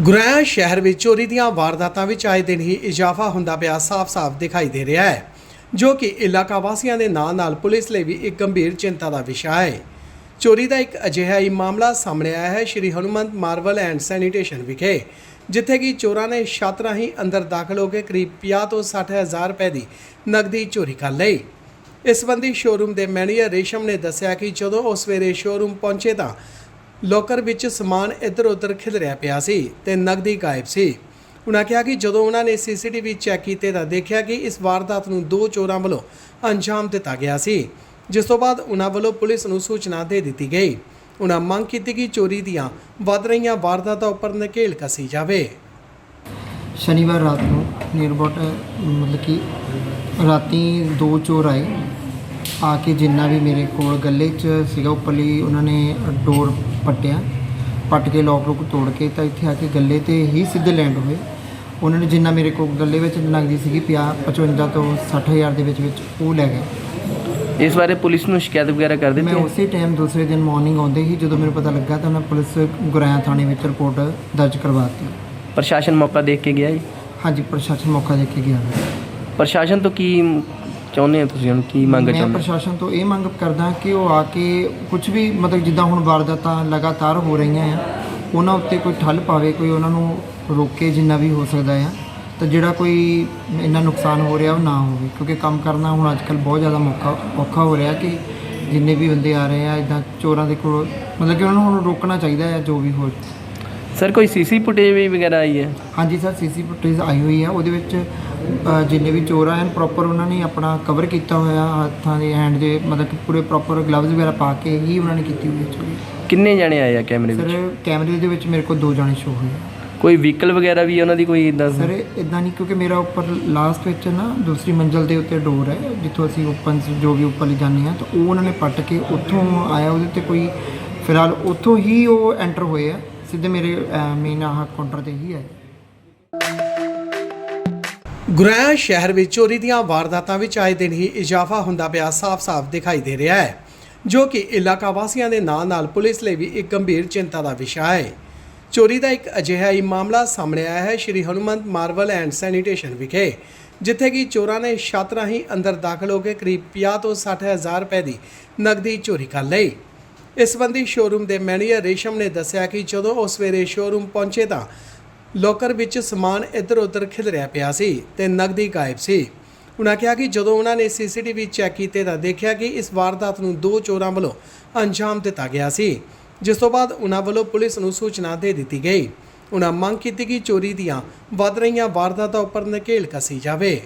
ਗੁਰੇਆ ਸ਼ਹਿਰ ਵਿੱਚ ਚੋਰੀ ਦੀਆਂ ਵਾਰਦਾਤਾਂ ਵਿੱਚ ਆਏ ਦਿਨ ਹੀ ਇਜ਼ਾਫਾ ਹੁੰਦਾ ਪਿਆ ਸਾਫ਼-ਸਾਫ਼ ਦਿਖਾਈ ਦੇ ਰਿਹਾ ਹੈ, ਜੋ ਕਿ ਇਲਾਕਾ ਵਾਸੀਆਂ ਦੇ ਨਾਲ-ਨਾਲ ਪੁਲਿਸ ਲਈ ਵੀ ਇੱਕ ਗੰਭੀਰ ਚਿੰਤਾ ਦਾ ਵਿਸ਼ਾ ਹੈ। ਚੋਰੀ ਦਾ ਇੱਕ ਅਜਿਹਾ ਹੀ ਮਾਮਲਾ ਸਾਹਮਣੇ ਆਇਆ ਹੈ Shri Hanumant marble and sanitation ਵਿਖੇ, ਜਿੱਥੇ ਕਿ ਚੋਰਾਂ ਨੇ ਛੱਤ ਰਾਹੀਂ ਅੰਦਰ ਦਾਖਲ ਹੋ ਕੇ ਕਰੀਬ 50 ਤੋਂ 60 ਹਜ਼ਾਰ ਰੁਪਏ ਦੀ ਨਕਦੀ ਚੋਰੀ ਕਰ ਲਈ। ਇਸ ਸੰਬੰਧੀ ਸ਼ੋਰੂਮ ਦੇ ਮੈਨੇਜਰ ਰੇਸ਼ਮ ਨੇ ਦੱਸਿਆ ਕਿ ਜਦੋਂ ਉਹ ਸਵੇਰੇ ਸ਼ੋਰੂਮ ਪਹੁੰਚੇ ਤਾਂ ਲੋਕਰ ਵਿੱਚ ਸਮਾਨ ਇੱਧਰ-ਉੱਧਰ ਖਿਲਰਿਆ ਪਿਆ ਸੀ ਤੇ ਨਕਦੀ ਗਾਇਬ ਸੀ। ਉਹਨਾਂ ਕਿਹਾ ਕਿ ਜਦੋਂ ਉਹਨਾਂ ਨੇ ਸੀਸੀਟੀਵੀ ਚੈੱਕ ਕੀਤੇ ਤਾਂ ਦੇਖਿਆ ਕਿ ਇਸ ਵਾਰਦਾਤ ਨੂੰ ਦੋ ਚੋਰਾਂ ਵੱਲੋਂ ਅੰਜਾਮ ਦਿੱਤਾ ਗਿਆ ਸੀ, ਜਿਸ ਤੋਂ ਬਾਅਦ ਉਹਨਾਂ ਵੱਲੋਂ ਪੁਲਿਸ ਨੂੰ ਸੂਚਨਾ ਦੇ ਦਿੱਤੀ ਗਈ। ਉਹਨਾਂ ਮੰਗ ਕੀਤੀ ਕਿ ਚੋਰੀ ਦੀਆਂ ਵੱਧ ਰਹੀਆਂ ਵਾਰਦਾਤਾਂ ਉੱਪਰ ਨਕੇਲ ਕੱਸੀ ਜਾਵੇ। ਸ਼ਨੀਵਾਰ ਰਾਤ ਨੂੰ ਨੀਅਰ ਮਤਲਬ ਕਿ ਰਾਤੀ ਦੋ ਚੋਰ ਆਏ। ਆ ਕੇ ਜਿੰਨਾ ਵੀ ਮੇਰੇ ਕੋਲ ਗੱਲੇ 'ਚ ਸੀਗਾ, ਉੱਪਰਲੀ ਉਹਨਾਂ ਨੇ ਡੋਰ ਪੱਟਿਆ। ਪੱਟ ਕੇ ਲੋਕ ਲੋਕ ਤੋੜ ਕੇ ਤਾਂ ਇੱਥੇ ਆ ਕੇ ਗੱਲੇ ਤੇ ਹੀ ਸਿੱਧੇ ਲੈਂਡ ਹੋਏ। ਉਹਨਾਂ ਨੇ ਜਿੰਨਾ ਮੇਰੇ ਕੋਲ ਗੱਲੇ ਵਿੱਚ ਨਗਦੀ ਸੀਗੀ 50 55 ਤੋਂ 60 ਹਜ਼ਾਰ ਦੇ ਵਿੱਚ ਵਿੱਚ ਉਹ ਲੈ ਗਏ। ਇਸ ਬਾਰੇ ਪੁਲਿਸ ਨੂੰ ਸ਼ਿਕਾਇਤ ਵਗੈਰਾ ਕਰ ਮੈਂ ਦਿੱਤੀ ਹੈ? ਉਸੇ ਟਾਈਮ ਦੂਸਰੇ ਦਿਨ ਮਾਰਨਿੰਗ ਆਉਂਦੇ ਹੀ ਜਦੋਂ ਮੈਨੂੰ ਪਤਾ ਲੱਗਾ ਤਾਂ ਮੈਂ ਪੁਲਿਸ ਗੁਰਾਇਆ ਥਾਣੇ ਵਿੱਚ ਰਿਪੋਰਟ ਦਰਜ ਕਰਵਾਤੀ ਪ੍ਰਸ਼ਾਸਨ ਮੌਕਾ ਦੇਖ ਕੇ ਗਿਆ ਜੀ? ਹਾਂਜੀ ਪ੍ਰਸ਼ਾਸਨ ਮੌਕਾ ਦੇ ਕੇ ਗਿਆ। ਪ੍ਰਸ਼ਾਸਨ ਤੋਂ ਕੀ ਚਾਹੁੰਦੇ ਹੋ ਤੁਸੀਂ? ਹੁਣ ਕੀ ਮੰਗ ਮੈਂ ਚਾਹੁੰਦੇ ਹੋ? ਪ੍ਰਸ਼ਾਸਨ ਤੋਂ ਇਹ ਮੰਗ ਕਰਦਾ ਕਿ ਉਹ ਆ ਕੇ ਕੁਝ ਵੀ ਮਤਲਬ ਜਿੱਦਾਂ ਹੁਣ ਵਾਰਦਾਤਾਂ ਲਗਾਤਾਰ ਹੋ ਰਹੀਆਂ ਆ ਉਹਨਾਂ ਉੱਤੇ ਕੋਈ ਠੱਲ ਪਾਵੇ ਕੋਈ ਉਹਨਾਂ ਨੂੰ ਰੋਕੇ ਜਿੰਨਾ ਵੀ ਹੋ ਸਕਦਾ ਆ ਤਾਂ ਜਿਹੜਾ ਕੋਈ ਇੰਨਾ ਨੁਕਸਾਨ ਹੋ ਰਿਹਾ ਉਹ ਨਾ ਹੋਵੇ। ਕਿਉਂਕਿ ਕੰਮ ਕਰਨਾ ਹੁਣ ਅੱਜ ਕੱਲ੍ਹ ਬਹੁਤ ਜ਼ਿਆਦਾ ਮੌਕਾ ਔਖਾ ਹੋ ਰਿਹਾ ਕਿ ਜਿੰਨੇ ਵੀ ਬੰਦੇ ਆ ਰਹੇ ਆ ਇਦਾਂ ਚੋਰਾਂ ਦੇ ਕੋਲ ਮਤਲਬ ਕਿ ਉਹਨਾਂ ਨੂੰ ਹੁਣ ਰੋਕਣਾ ਚਾਹੀਦਾ ਹੈ ਜੋ ਵੀ ਹੋ ਸਰ ਕੋਈ ਸੀਸੀ ਫੁਟੇਜ ਵੀ ਵਗੈਰਾ ਆਈ ਹੈ? ਹਾਂਜੀ ਸਰ ਸੀਸੀ ਫੁਟੇਜ ਆਈ ਹੋਈ ਆ ਉਹਦੇ ਵਿੱਚ ਜਿੰਨੇ ਵੀ ਚੋਰ ਆਏ ਹਨ ਪ੍ਰੋਪਰ ਉਹਨਾਂ ਨੇ ਆਪਣਾ ਕਵਰ ਕੀਤਾ ਹੋਇਆ ਹੱਥਾਂ ਦੇ ਹੈਂਡ ਦੇ ਮਤਲਬ ਕਿ ਪੂਰੇ ਪ੍ਰੋਪਰ ਗਲਵਜ਼ ਵਗੈਰਾ ਪਾ ਕੇ ਹੀ ਉਹਨਾਂ ਨੇ ਕੀਤੀ ਹੋਈ ਚੋਰੀ। ਕਿੰਨੇ ਜਣੇ ਆਏ ਆ ਕੈਮਰੇ ਵਿੱਚ? ਸਰ ਕੈਮਰੇ ਦੇ ਵਿੱਚ ਮੇਰੇ ਕੋਲ ਦੋ ਜਾਣੇ ਸ਼ੋ ਹੋਏ ਆ। ਕੋਈ ਵਹੀਕਲ ਵਗੈਰਾ ਵੀ ਉਹਨਾਂ ਦੀ ਕੋਈ ਇਦਾਂ ਸਰ ਇਦਾਂ ਨਹੀਂ ਕਿਉਂਕਿ ਮੇਰਾ ਉੱਪਰ ਲਾਸਟ ਵਿੱਚ ਨਾ ਦੂਸਰੀ ਮੰਜ਼ਲ ਦੇ ਉੱਤੇ ਡੋਰ ਹੈ ਜਿੱਥੋਂ ਅਸੀਂ ਓਪਨ ਜੋ ਵੀ ਉੱਪਰ ਲਈ ਜਾਂਦੇ ਹਾਂ ਤਾਂ ਉਹ ਉਹਨਾਂ ਨੇ ਪੱਟ ਕੇ ਉੱਥੋਂ ਆਇਆ ਉਹਦੇ ਤੇ ਕੋਈ ਫਿਲਹਾਲ ਉੱਥੋਂ ਹੀ ਉਹ ਐਂਟਰ ਹੋਏ ਆ ਸਿੱਧੇ ਮੇਰੇ ਮੇਨ ਆਹ ਕਾਊਂਟਰ ਤੇ ਹੀ ਆਏ। ਗੁਰੇਆ ਸ਼ਹਿਰ ਵਿੱਚ ਚੋਰੀ ਦੀਆਂ ਵਾਰਦਾਤਾਂ ਵਿੱਚ ਆਏ ਦਿਨ ਹੀ ਇਜ਼ਾਫਾ ਹੁੰਦਾ ਪਿਆ, ਸਾਫ਼-ਸਾਫ਼ ਦਿਖਾਈ ਦੇ ਰਿਹਾ ਹੈ, ਜੋ ਕਿ ਇਲਾਕਾ ਵਾਸੀਆਂ ਦੇ ਨਾਲ-ਨਾਲ ਪੁਲਿਸ ਲਈ ਵੀ ਇੱਕ ਗੰਭੀਰ ਚਿੰਤਾ ਦਾ ਵਿਸ਼ਾ ਹੈ। ਚੋਰੀ ਦਾ ਇੱਕ ਅਜਿਹਾ ਹੀ ਮਾਮਲਾ ਸਾਹਮਣੇ ਆਇਆ ਹੈ, Shri Hanumant marble and sanitation ਵਿਖੇ, ਜਿੱਥੇ ਕਿ ਚੋਰਾਂ ਨੇ ਛੱਤ ਰਾਹੀਂ ਅੰਦਰ ਦਾਖਲ ਹੋ ਕੇ ਕਰੀਬ 50 ਤੋਂ 60 ਹਜ਼ਾਰ ਰੁਪਏ ਦੀ ਨਕਦੀ ਚੋਰੀ ਕਰ ਲਈ। ਇਸ ਸੰਬੰਧੀ ਸ਼ੋਰੂਮ ਦੇ ਮੈਨੇਜਰ ਰੇਸ਼ਮ ਨੇ ਦੱਸਿਆ ਕਿ ਜਦੋਂ ਉਹ ਸਵੇਰੇ ਸ਼ੋਰੂਮ ਪਹੁੰਚੇ ਤਾਂ ਲੋਕਰ ਵਿੱਚ ਸਮਾਨ ਇੱਧਰ-ਉੱਧਰ ਖਿਲਰਿਆ ਪਿਆ ਸੀ ਤੇ ਨਕਦੀ ਗਾਇਬ ਸੀ। ਉਹਨਾਂ ਕਿਹਾ ਕਿ ਜਦੋਂ ਉਹਨਾਂ ਨੇ ਸੀਸੀਟੀਵੀ ਚੈੱਕ ਕੀਤੇ ਤਾਂ ਦੇਖਿਆ ਕਿ ਇਸ ਵਾਰਦਾਤ ਨੂੰ ਦੋ ਚੋਰਾਂ ਵੱਲੋਂ ਅੰਜਾਮ ਦਿੱਤਾ ਗਿਆ ਸੀ, ਜਿਸ ਤੋਂ ਬਾਅਦ ਉਹਨਾਂ ਵੱਲੋਂ ਪੁਲਿਸ ਨੂੰ ਸੂਚਨਾ ਦੇ ਦਿੱਤੀ ਗਈ। ਉਹਨਾਂ ਮੰਗ ਕੀਤੀ ਕਿ ਚੋਰੀ ਦੀਆਂ ਵੱਧ ਰਹੀਆਂ ਵਾਰਦਾਤਾਂ ਉੱਪਰ ਨਕੇਲ ਕੱਸੀ ਜਾਵੇ।